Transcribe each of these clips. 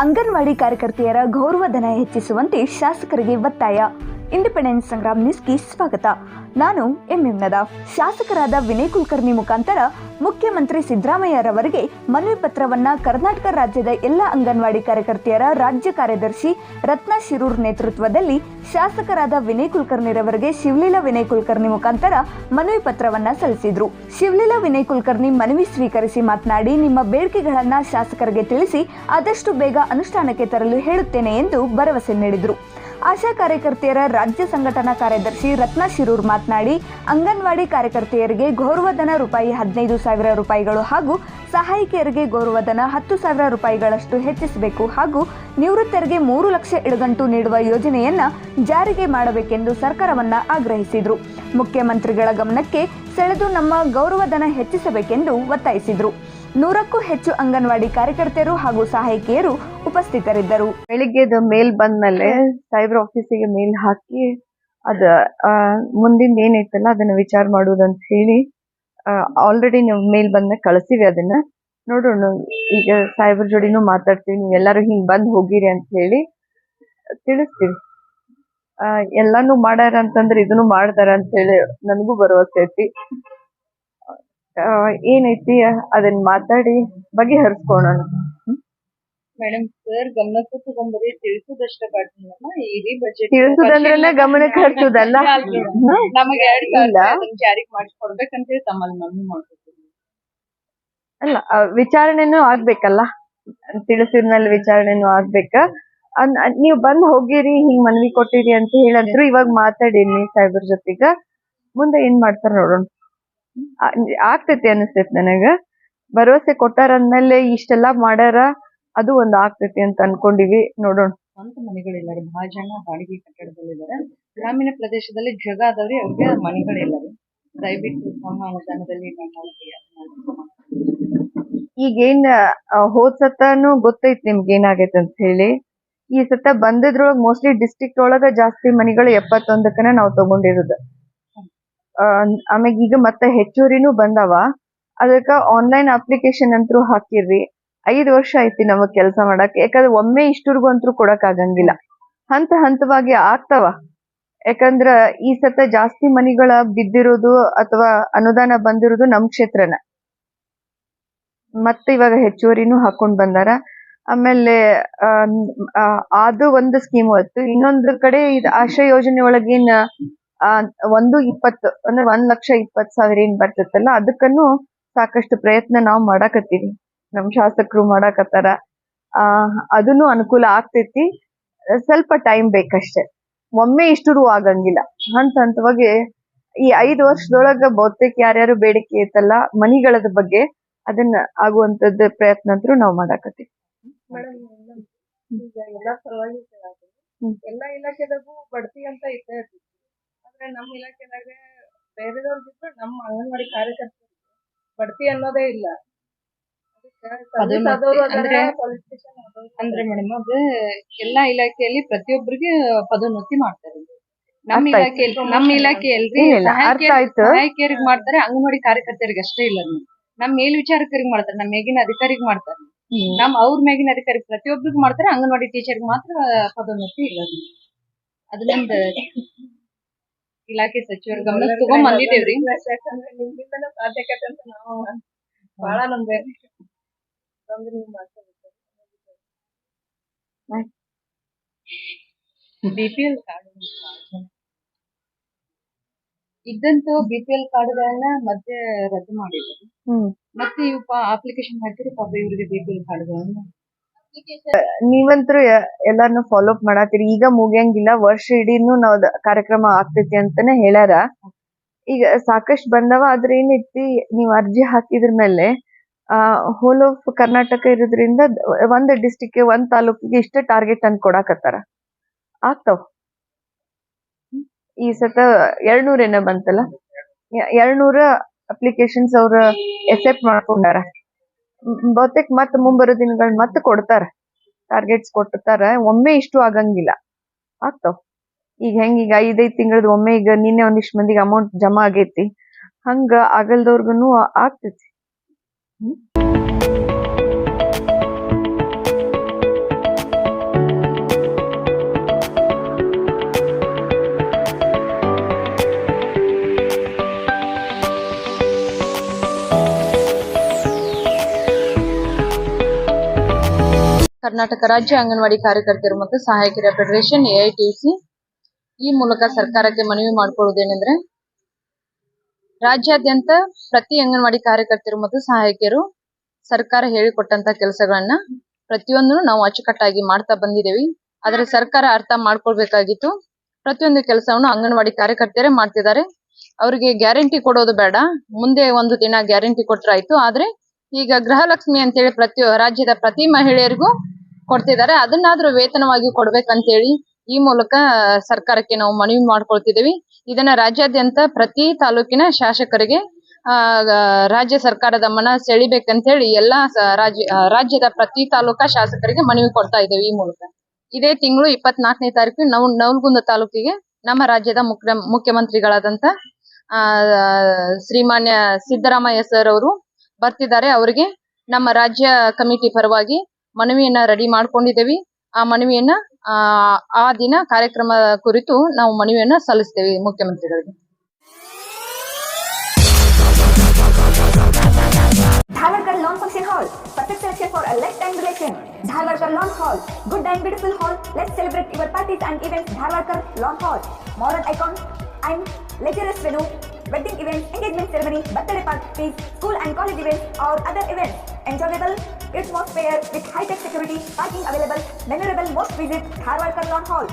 ಅಂಗನವಾಡಿ ಕಾರ್ಯಕರ್ತೆಯರ ಗೌರವಧನ ಹೆಚ್ಚಿಸುವಂತೆ ಶಾಸಕರಿಗೆ ಒತ್ತಾಯ. ಇಂಡಿಪೆಂಡೆನ್ಸ್ ಸಂಗ್ರಾಮ್ ನ್ಯೂಸ್ಗೆ ಸ್ವಾಗತ. ನಾನು ಎಂ ನದಾಫ್. ಶಾಸಕರಾದ ವಿನಯ್ ಕುಲಕರ್ಣಿ ಮುಖಾಂತರ ಮುಖ್ಯಮಂತ್ರಿ ಸಿದ್ದರಾಮಯ್ಯರವರಿಗೆ ಮನವಿ ಪತ್ರವನ್ನ ಕರ್ನಾಟಕ ರಾಜ್ಯದ ಎಲ್ಲ ಅಂಗನವಾಡಿ ಕಾರ್ಯಕರ್ತೆಯರ ರಾಜ್ಯ ಕಾರ್ಯದರ್ಶಿ ರತ್ನ ಶಿರೂರ್ ನೇತೃತ್ವದಲ್ಲಿ ಶಾಸಕರಾದ ವಿನಯ್ ಕುಲಕರ್ಣಿರವರಿಗೆ ಶಿವಲೀಲಾ ವಿನಯ್ ಕುಲಕರ್ಣಿ ಮುಖಾಂತರ ಮನವಿ ಪತ್ರವನ್ನ ಸಲ್ಲಿಸಿದ್ರು. ಶಿವಲೀಲಾ ವಿನಯ್ ಕುಲಕರ್ಣಿ ಮನವಿ ಸ್ವೀಕರಿಸಿ ಮಾತನಾಡಿ, ನಿಮ್ಮ ಬೇಡಿಕೆಗಳನ್ನ ಶಾಸಕರಿಗೆ ತಿಳಿಸಿ ಆದಷ್ಟು ಬೇಗ ಅನುಷ್ಠಾನಕ್ಕೆ ತರಲು ಹೇಳುತ್ತೇನೆ ಎಂದು ಭರವಸೆ ನೀಡಿದರು. ಆಶಾ ಕಾರ್ಯಕರ್ತೆಯರ ರಾಜ್ಯ ಸಂಘಟನಾ ಕಾರ್ಯದರ್ಶಿ ರತ್ನ ಶಿರೂರ್ ಮಾತನಾಡಿ ಅಂಗನವಾಡಿ ಕಾರ್ಯಕರ್ತೆಯರಿಗೆ ಗೌರವಧನ ರೂಪಾಯಿ ಹದಿನೈದು ಸಾವಿರ ರೂಪಾಯಿಗಳು ಹಾಗೂ ಸಹಾಯಕಿಯರಿಗೆ ಗೌರವಧನ ಹತ್ತು ಸಾವಿರ ರೂಪಾಯಿಗಳಷ್ಟು ಹೆಚ್ಚಿಸಬೇಕು ಹಾಗೂ ನಿವೃತ್ತರಿಗೆ ಮೂರು ಲಕ್ಷ ಇಡಗಂಟು ನೀಡುವ ಯೋಜನೆಯನ್ನ ಜಾರಿಗೆ ಮಾಡಬೇಕೆಂದು ಸರ್ಕಾರವನ್ನ ಆಗ್ರಹಿಸಿದರು. ಮುಖ್ಯಮಂತ್ರಿಗಳ ಗಮನಕ್ಕೆ ಸೆಳೆದು ನಮ್ಮ ಗೌರವಧನ ಹೆಚ್ಚಿಸಬೇಕೆಂದು ಒತ್ತಾಯಿಸಿದರು. ನೂರಕ್ಕೂ ಹೆಚ್ಚು ಅಂಗನವಾಡಿ ಕಾರ್ಯಕರ್ತೆಯರು ಹಾಗೂ ಸಹಾಯಕಿಯರು ಉಪಸ್ಥಿತರಿದ್ದರು. ಬೆಳಿಗ್ಗೆ ಮೇಲ್ ಬಂದ್ಮೇಲೆ ಸೈಬರ್ ಆಫೀಸಿಗೆ ಮೇಲ್ ಹಾಕಿ ಅದ ಮುಂದಿಂದ್ ಏನೈತಲ್ಲ ಅದನ್ನ ವಿಚಾರ ಮಾಡುದಂತ ಹೇಳಿ ಆಲ್ರೆಡಿ ನೀವು ಮೇಲ್ ಬಂದ್ಮೇಲೆ ಕಳಿಸಿವಿ ಅದನ್ನ. ನೋಡೋಣ ಈಗ ಸಾಹೇಬ್ರ ಜೋಡಿನೂ ಮಾತಾಡ್ತೀವಿ ನೀವು ಎಲ್ಲಾರು ಹಿಂಗ್ ಬಂದ್ ಹೋಗಿರಿ ಅಂತ ಹೇಳಿ ತಿಳಿಸ್ತೀವಿ. ಆ, ಎಲ್ಲಾನು ಮಾಡ್ಯಾರ ಅಂತಂದ್ರೆ ಇದನ್ನು ಮಾಡ್ತಾರ ಅಂತ ಹೇಳಿ ನನಗೂ ಭರವಸೆ ಐತಿ. ಏನೈತಿ ಅದನ್ನ ಮಾತಾಡಿ ಬಗೆಹರಿಸ್ಕೊಳ್ಳೋಣ ಮೇಡಮ್ ಸರ್ ಗಮನಕ್ಕೆ ತಗೊಂಬರಿ ತಿಳಿಸುದಷ್ಟ ನಮ್ಮ ಇಡೀ ಬಜೆಟ್ ತಿಳಿಸುದಂದ್ರೆ ಗಮನಕ್ಕೆ ಹರಿಸುದಲ್ಲ ನಮಗೆ ಎರಡ್. ಸಾವಿರ ಜಾರಿಗೆ ಮಾಡಿಸ್ಕೊಡ್ಬೇಕಂತೇಳಿ ತಮ್ಮಲ್ಲಿ ಮನವಿ ಮಾಡ್ಕೊತೀನಿ ಅಲ್ಲ ವಿಚಾರಣೆನೂ ಆಗ್ಬೇಕಲ್ಲ? ತಿಳಿಸಿದ್ಮೇಲೆ ವಿಚಾರಣೆನೂ ಆಗ್ಬೇಕ? ನೀವ್ ಬಂದ್ ಹೋಗಿರಿ ಹಿಂಗ್ ಮನವಿ ಕೊಟ್ಟಿರಿ ಅಂತ ಹೇಳಿದ್ರು ಇವಾಗ ಮಾತಾಡೀನಿ ಸಾಹೇಬ್ರ ಜೊತೆಗ. ಮುಂದೆ ಏನ್ ಮಾಡ್ತಾರ ನೋಡೋಣ. ಆಗ್ತೈತಿ ಅನಿಸ್ತೈತಿ ನನಗ. ಭರವಸೆ ಕೊಟ್ಟಾರ ಅಂದ್ಮೇಲೆ ಇಷ್ಟೆಲ್ಲಾ ಮಾಡ್ಯಾರ ಅದು ಒಂದ್ ಆಗ್ತೈತಿ ಅಂತ ಅನ್ಕೊಂಡಿವಿ. ನೋಡೋಣ. ಸ್ವಂತ ಮನೆಗಳಿಲ್ಲ ರೀ ಬಹಳ ಜನ ಬಾಡಿಗೆ ಕಟ್ಟಡದಲ್ಲಿದ್ದಾರೆ. ಗ್ರಾಮೀಣ ಪ್ರದೇಶದಲ್ಲಿ ಜಗ ಅದಾವ್ರಿ. ಅವ್ರಿಗೆ ಮನೆಗಳಿಲ್ಲ ರೀ ದಯವಿಟ್ಟು ನಮ್ಮ ಅನುದಾನದಲ್ಲಿ ಈಗೇನ್ ಹೋದ್ ಸತನು ಗೊತ್ತೈತಿ ನಿಮ್ಗೆ ಏನಾಗೈತೆ ಅಂತ ಹೇಳಿ. ಈ ಸತ ಬಂದಿದ್ರೊಳಗ ಮೋಸ್ಟ್ಲಿ ಡಿಸ್ಟ್ರಿಕ್ಟ್ ಒಳಗ ಜಾಸ್ತಿ ಮನೆಗಳು ಎಪ್ಪತ್ತೊಂದಕ್ಕನ ನಾವ್ ತಗೊಂಡಿರೋದು. ಆಮೇಗ ಆಮ್ಯಾಗ ಈಗ ಮತ್ತೆ ಹೆಚ್ಚುವರಿನೂ ಬಂದಾವ. ಅದಕ್ಕ ಆನ್ಲೈನ್ ಅಪ್ಲಿಕೇಶನ್ ಅಂತೂ ಹಾಕಿರ್ರಿ. ಐದ್ ವರ್ಷ ಐತಿ ನಮಗ್ ಕೆಲಸ ಮಾಡಕ್. ಯಾಕಂದ್ರೆ ಒಮ್ಮೆ ಇಷ್ಟುರ್ಗು ಅಂತೂ ಕೊಡಕ್ ಆಗಂಗಿಲ್ಲ. ಹಂತ ಹಂತವಾಗಿ ಆಗ್ತಾವ. ಯಾಕಂದ್ರ ಈ ಸತ ಜಾಸ್ತಿ ಮನಿಗಳ ಬಿದ್ದಿರೋದು ಅಥವಾ ಅನುದಾನ ಬಂದಿರೋದು ನಮ್ ಕ್ಷೇತ್ರನ. ಮತ್ತೆ ಇವಾಗ ಹೆಚ್ಚುವರಿನೂ ಹಾಕೊಂಡ್ ಬಂದಾರ. ಆಮೇಲೆ ಅದು ಒಂದು ಸ್ಕೀಮ್ ಹೊತ್ತು ಇನ್ನೊಂದು ಕಡೆ ಇದು ಆಶ್ರಯ ಯೋಜನೆ ಒಳಗೇನ್ ಒಂದು ಇಪ್ಪತ್ತು, ಅಂದ್ರೆ ಒಂದ್ ಲಕ್ಷ ಇಪ್ಪತ್ ಸಾವಿರ ಏನ್ ಬರ್ತೈತಲ್ಲ, ಅದಕ್ಕನ್ನು ಸಾಕಷ್ಟು ಪ್ರಯತ್ನ ನಾವು ಮಾಡಾಕತ್ತೀವಿ. ನಮ್ ಶಾಸಕರು ಮಾಡಾಕತ್ತಾರ. ಆ ಅದನ್ನು ಅನುಕೂಲ ಆಗ್ತೈತಿ. ಸ್ವಲ್ಪ ಟೈಮ್ ಬೇಕಷ್ಟೆ. ಒಮ್ಮೆ ಇಷ್ಟರು ಆಗಂಗಿಲ್ಲ. ಹಂತ ಹಂತವಾಗಿ ಈ ಐದು ವರ್ಷದೊಳಗ ಬಹುತೇಕ ಯಾರ್ಯಾರು ಬೇಡಿಕೆ ಐತಲ್ಲ ಮನಿಗಳದ ಬಗ್ಗೆ ಅದನ್ನ ಆಗುವಂತದ್ದು ಪ್ರಯತ್ನ ಅಂತೂ ನಾವು ಮಾಡಾಕತ್ತೀವಿ. ಎಲ್ಲಾ ಪರವಾಗಿ ಎಲ್ಲಾ ಇಲಾಖೆದಾಗೂ ಬಡ್ತಿ ಅಂತ ಇದ್ದೇ ಇರ್ತೈತಿ ಆದ್ರೆ ನಮ್ಮ ಇಲಾಖೆದಾಗ ಬೇರೆದವ್ರ ಬಿಟ್ಟು ನಮ್ಮ ಅಂಗನವಾಡಿ ಕಾರ್ಯಕರ್ತರು ಬಡ್ತಿ ಅನ್ನೋದೇ ಇಲ್ಲ. ಅದಾರ, ಮೇಡಮ್ ಅದ ಎಲ್ಲಾ ಇಲಾಖೆಯಲ್ಲಿ ಪ್ರತಿಯೊಬ್ಬರಿಗೆ ಪದೋನ್ನತಿ ಮಾಡ್ತಾರೆ. ನಮ್ಮ ಇಲಾಖೆ ನಮ್ಮ ಇಲ್ಲ, ಅರ್ಥ ಆಯ್ತು. ಸಹಾಯಕಿಯರಿಗೆ ಮಾಡ್ತಾರೆ ಅಂಗನವಾಡಿ ಕಾರ್ಯಕರ್ತರಿಗೆ ಅಷ್ಟೇ ಇಲ್ಲ ನಮ್ಮ ನಮ್ ಮೇಲ್ವಿಚಾರಕರಿಗೆ ಮಾಡ್ತಾರೆ ನಮ್ಮ ಮೇಗಿನ ಅಧಿಕಾರಿಗೆ ಮಾಡ್ತಾರೆ. ನಮ್ ಅವ್ರ ಮೇಗಿನ ಅಧಿಕಾರಿ ಪ್ರತಿಯೊಬ್ಬರಿಗೂ ಮಾಡ್ತಾರೆ ಅಂಗನವಾಡಿ ಟೀಚರ್ಗೆ ಮಾತ್ರ ಪದೋನ್ನತಿ ಇಲ್ಲ ಅದು. ಅದು ನಮ್ದು ಇಲಾಖೆ ಸಚಿವರ ಗಮನಕ್ಕೆ ತಗೊಂಡ್ ಬಂದಿದ್ದೇವ್ರಿ ಬಹಳ ನಿಮ್ಮಿಂದನೂ ಅಂತ ನಾವು ನೀವು ಮಾಡ್ಕೊಬೇಕು. ಬಿಪಿಎಲ್ ಕಾರ್ಡ್ ಇದ್ದಂತ ಬಿಪಿಎಲ್ ಕಾರ್ಡ್ಗಳನ್ನ ಮತ್ತೆ ರದ್ದು ಮಾಡಿದ್ರು ಮತ್ತೆ ಇವ್ ಅಪ್ಲಿಕೇಶನ್ ಹಾಕಿದ್ರೆ ಪಾಪ ಇವರಿಗೆ ಬಿಪಿಎಲ್ ಕಾರ್ಡ್ಗಳನ್ನ ನೀವಂತರೂ ಎಲ್ಲಾರ್ನು ಫಾಲೋ ಅಪ್ ಮಾಡಾತೀರಿ. ಈಗ ಮುಗಿಯಂಗಿಲ್ಲ. ವರ್ಷ ಇಡೀನು ನಾವ್ ಕಾರ್ಯಕ್ರಮ ಆಗ್ತೈತಿ ಅಂತಾನೆ ಹೇಳಾರ. ಈಗ ಸಾಕಷ್ಟು ಬಂದವ ಆದ್ರೆ ಏನೈತಿ ನೀವ್ ಅರ್ಜಿ ಹಾಕಿದ್ರ ಮೇಲೆ ಆ ಹೋಲ್ ಆಫ್ ಕರ್ನಾಟಕ ಇರೋದ್ರಿಂದ ಒಂದ್ ಡಿಸ್ಟಿಕ್ ಒಂದ್ ತಾಲೂಕಿಗೆ ಇಷ್ಟ ಟಾರ್ಗೆಟ್ ಅಂತ ಕೊಡಾಕತ್ತಾರ. ಆಗ್ತಾವ್. ಈ ಸತ ಎರಡ್ನೂರ ಏನೋ ಬಂತಲ್ಲ? ಎರಡ್ನೂರ ಅಪ್ಲಿಕೇಶನ್ಸ್ ಅವ್ರ ಎಕ್ಸೆಪ್ಟ್ ಮಾಡ್ಕೊಂಡಾರ. ಬಹುತೇಕ ಮತ್ ಮುಂಬರೋ ದಿನಗಳ್ ಮತ್ ಕೊಡ್ತಾರ. ಟಾರ್ಗೆಟ್ಸ್ ಕೊಟ್ಟಾರ, ಒಮ್ಮೆ ಇಷ್ಟು ಆಗಂಗಿಲ್ಲ. ಆಗ್ತಾವ್. ಈಗ ಹೆಂಗ್, ಈಗ ಐದೈದ್ ತಿಂಗಳದ ಒಮ್ಮೆ ಈಗ ನಿನ್ನೆ ಒಂದಿಷ್ಟ್ ಮಂದಿಗೆ ಅಮೌಂಟ್ ಜಮಾ ಆಗೈತಿ. ಹಂಗ ಆಗಲ್ದವ್ರಿಗೂನು ಆಗ್ತೈತಿ. ಕರ್ನಾಟಕ ರಾಜ್ಯ ಅಂಗನವಾಡಿ ಕಾರ್ಯಕರ್ತರು ಮತ್ತು ಸಹಾಯಕಿಯರ ಫೆಡರೇಷನ್ ಎಐಟಿಸಿ ಈ ಮೂಲಕ ಸರ್ಕಾರಕ್ಕೆ ಮನವಿ ಮಾಡಿಕೊಳ್ಳುವುದೇನೆಂದ್ರೆ ರಾಜ್ಯಾದ್ಯಂತ ಪ್ರತಿ ಅಂಗನವಾಡಿ ಕಾರ್ಯಕರ್ತರು ಮತ್ತು ಸಹಾಯಕಿಯರು ಸರ್ಕಾರ ಹೇಳಿಕೊಟ್ಟಂತ ಕೆಲಸಗಳನ್ನ ಪ್ರತಿಯೊಂದನ್ನು ನಾವು ಅಚ್ಚುಕಟ್ಟಾಗಿ ಮಾಡ್ತಾ ಬಂದಿದ್ದೇವೆ ಆದ್ರೆ ಸರ್ಕಾರ ಅರ್ಥ ಮಾಡ್ಕೊಳ್ಬೇಕಾಗಿತ್ತು. ಪ್ರತಿಯೊಂದು ಕೆಲಸವನ್ನು ಅಂಗನವಾಡಿ ಕಾರ್ಯಕರ್ತರೇ ಮಾಡ್ತಿದ್ದಾರೆ. ಅವರಿಗೆ ಗ್ಯಾರಂಟಿ ಕೊಡೋದು ಬೇಡ. ಮುಂದೆ ಒಂದು ದಿನ ಗ್ಯಾರಂಟಿ ಕೊಟ್ರಾಯ್ತು. ಆದ್ರೆ ಈಗ ಗೃಹಲಕ್ಷ್ಮಿ ಅಂತೇಳಿ ಪ್ರತಿ ರಾಜ್ಯದ ಪ್ರತಿ ಮಹಿಳೆಯರಿಗೂ ಕೊಡ್ತಿದ್ದಾರೆ. ಅದನ್ನಾದ್ರೂ ವೇತನವಾಗಿ ಕೊಡ್ಬೇಕಂತೇಳಿ ಈ ಮೂಲಕ ಸರ್ಕಾರಕ್ಕೆ ನಾವು ಮನವಿ ಮಾಡ್ಕೊಳ್ತಿದ್ದೀವಿ. ಇದನ್ನ ರಾಜ್ಯಾದ್ಯಂತ ಪ್ರತಿ ತಾಲೂಕಿನ ಶಾಸಕರಿಗೆ, ಆ ರಾಜ್ಯ ಸರ್ಕಾರದ ಮನ ಸೆಳಿಬೇಕಂತೇಳಿ ಎಲ್ಲಾ ಸ- ರಾಜ್ಯ ರಾಜ್ಯದ ಪ್ರತಿ ತಾಲೂಕಾ ಶಾಸಕರಿಗೆ ಮನವಿ ಕೊಡ್ತಾ ಇದ್ದೇವೆ ಈ ಮೂಲಕ. ಇದೇ ತಿಂಗಳು ಇಪ್ಪತ್ನಾಲ್ಕನೇ ತಾರೀಕು ನವ್, ನವಲ್ಗುಂದ ತಾಲೂಕಿಗೆ ನಮ್ಮ ರಾಜ್ಯದ ಮುಖ್ಯ ಮುಖ್ಯಮಂತ್ರಿಗಳಾದಂತ, ಆ, ಶ್ರೀಮಾನ್ಯ ಸಿದ್ದರಾಮಯ್ಯ ಸರ್ ಅವರು ಬರ್ತಿದ್ದಾರೆ. ಅವರಿಗೆ ನಮ್ಮ ರಾಜ್ಯ ಕಮಿಟಿ ಪರವಾಗಿ ಮನವಿಯನ್ನ ರೆಡಿ ಮಾಡ್ಕೊಂಡಿದ್ದೇವೆ. ಆ ಮನವಿಯನ್ನ, ಆ ದಿನ ಕಾರ್ಯಕ್ರಮ ಕುರಿತು ನಾವು ಮನವೆಯನ್ನ ಸಲ್ಲಿಸ್ತೇವೆ ಮುಖ್ಯಮಂತ್ರಿಗಳಿಗೆ. ಧಾರ್ವಾಟ ಲಾಂಗ್ ಪರ್ಶಿಯನ್ ಹಾಲ್ ಪತ್ನಿಯ ಫಾರ್ ಲೆಟ್ ಡ್ಯಾನ್ಬ್ರೇಶನ್ ಧಾರ್ವಾಡಗಲ್ long hall, good and beautiful hall. Let celebrate your party and event Dharwadkar long hall. Marar account and ಲೆಟರಸ್ venue wedding event ceremony birthday party school and college event our other event enjoyable atmosphere with high-tech security, parking available, memorable most visit Tharwal Lawn Hall.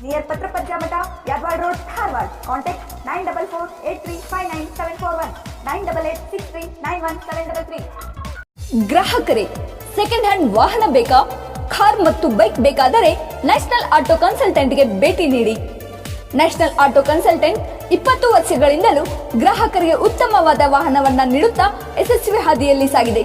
Near Patrapajja Mata, Yadwad Road, Dharwad. Contact 944-8359-741, 988-6391-733. ಗ್ರಾಹಕರೇ second hand ವಾಹನ ಬೇಕಾ car ಮತ್ತು bike ಬೇಕಾದರೆ national auto ಕನ್ಸಲ್ಟೆಂಟ್ಗೆ ಭೇಟಿ ನೀಡಿ national auto consultant ಇಪ್ಪತ್ತು ವರ್ಷಗಳಿಂದಲೂ ಗ್ರಾಹಕರಿಗೆ ಉತ್ತಮವಾದ ವಾಹನವನ್ನ ನೀಡುತ್ತಾ ಯಶಸ್ವಿ ಹಾದಿಯಲ್ಲಿ ಸಾಗಿದೆ